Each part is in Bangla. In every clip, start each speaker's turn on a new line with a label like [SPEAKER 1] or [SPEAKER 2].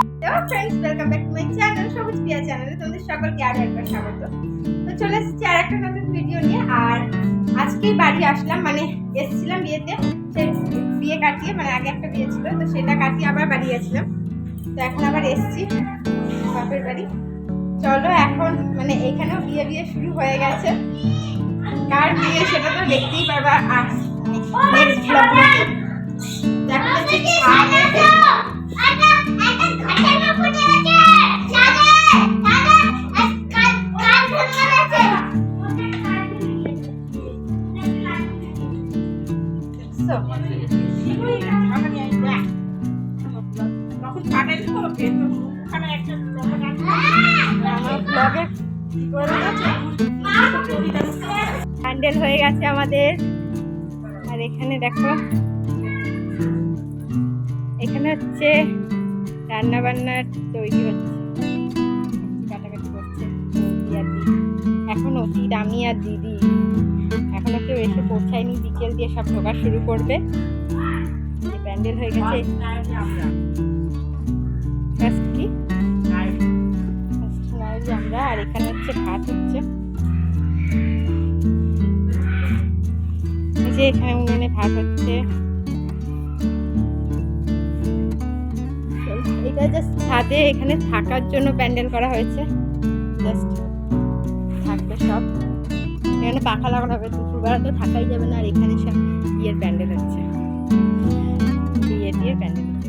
[SPEAKER 1] Hello friends welcome back to my channel Sabuj Piya চ্যানেলে তোমাদের সকলকে আরও একবার স্বাগত। তো চলে এসেছি আর একটা নতুন ভিডিও নিয়ে আর আজকেই বাড়ি আসলাম মানে এসেছিলাম বিয়েতে সেই বিয়ে কাটিয়ে মানে আগে একটা বিয়ে ছিল তো সেটা কাটিয়ে আবার বাড়ি গেছিলাম। তো এখন আবার এসেছি বাপের বাড়ি। চলো এখন মানে এখানেও বিয়ে বিয়ে শুরু হয়ে গেছে। কার বিয়ে সেটা তো দেখতেই পারবা আর নেক্সট ব্লগে হ্যান্ডেল হয়ে গেছে আমাদের। আর এখানে দেখো, এখানে হচ্ছে রান্না বান্নার তৈরি হচ্ছে। কাটাকাটি করছে অতি এখন অতীত আমি আর দিদি। এখনও কেউ এসে পৌঁছায়নি, বিকেল দিয়ে সব ঢোকা শুরু করবে। প্যান্ডেল হয়ে গেছে। আর এখানে হচ্ছে ভাত হচ্ছে। যে এখানে উনুনে ভাত হচ্ছে। এটা জাস্ট ছাদে এখানে থাকার জন্য প্যান্ডেল করা হয়েছে। জাস্ট থাকবে সব। এখানে পাখা লাগানো হবে দুপুরবেলা তো থাকাই যাবে না, আর এখানে সব বিয়ের প্যান্ডেল হচ্ছে। বিয়ে টিয়ের প্যান্ডেল হচ্ছে।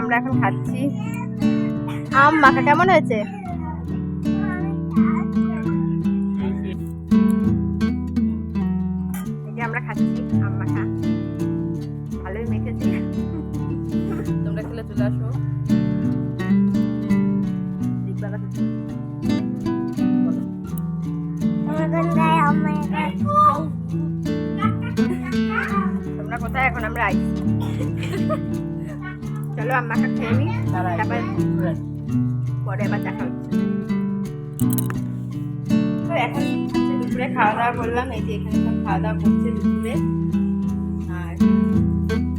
[SPEAKER 1] আমরা এখন খাচ্ছি। আম মাখা কেমন হয়েছে? আমরা খাচ্ছি আম মাখা। ভালোই মেখেছি। তোমরা খেলে চলে আসো। তোমরা কোথায় এখন? আমরা আইছি। চলো আম মাখা খেয়ে নি তারপর পরে আবার দেখা হচ্ছে। তো এখন দুপুরে খাওয়া দাওয়া করলাম এই যে এখানে সব খাওয়া দাওয়া করছে দুপুরে। আর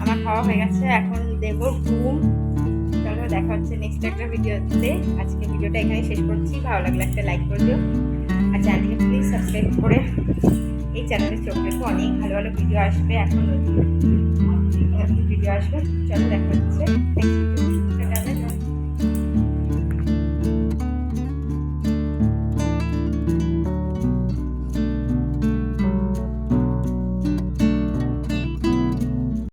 [SPEAKER 1] আমার খাওয়া হয়ে গেছে এখন দেবো ঘুম। চলো দেখা হচ্ছে নেক্সট একটা ভিডিওতে। আজকে ভিডিওটা এখানে শেষ করছি। ভালো লাগলে একটা লাইক করে দিও। আর চ্যানেলকে প্লিজ সাবস্ক্রাইব করে এই চ্যানেলে চোখ রেখে অনেক ভালো ভালো ভিডিও আসবে, এখন ভিডিও আসবে, চলো দেখা হচ্ছে